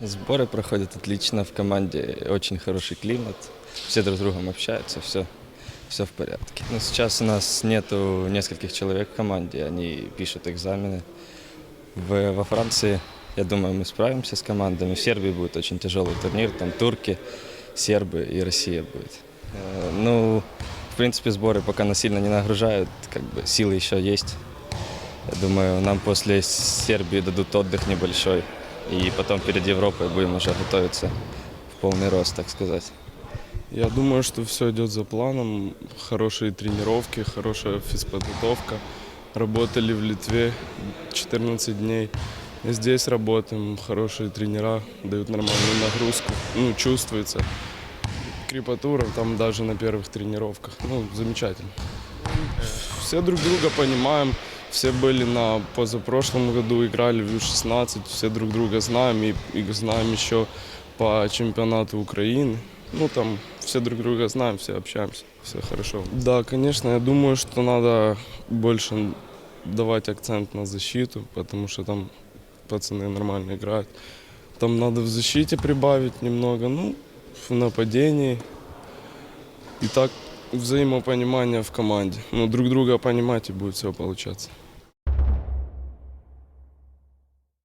Сборы проходят отлично, в команде очень хороший климат, все друг с другом общаются, все, все в порядке. Но сейчас у нас нету нескольких человек в команде, они пишут экзамены. В- во Франции, я думаю, мы справимся с командами. В Сербии будет очень тяжелый турнир, там турки, сербы и Россия будет. Э, Ну, в принципе, сборы пока нас сильно не нагружают, как бы силы еще есть. Я думаю, нам после Сербии дадут отдых небольшой, и потом перед Европой будем уже готовиться в полный рост, так сказать. Я думаю, что все идет за планом. Хорошие тренировки, хорошая физподготовка. Работали в Литве 14 дней. И Здесь работаем, хорошие тренера, дают нормальную нагрузку. Ну, чувствуется. Крепатура там даже на первых тренировках. Ну, замечательно. Все друг друга понимаем. Все были на позапрошлом году, играли в Ю-16. Все друг друга знаем и, и знаем еще по чемпионату Украины. Ну, там все друг друга знаем, все общаемся, все хорошо. Да, конечно, я думаю, что надо больше давать акцент на защиту, потому что там пацаны нормально играют. Там надо в защите прибавить немного, ну, в нападении. И так взаимопонимание в команде. Ну, друг друга понимать и будет все получаться.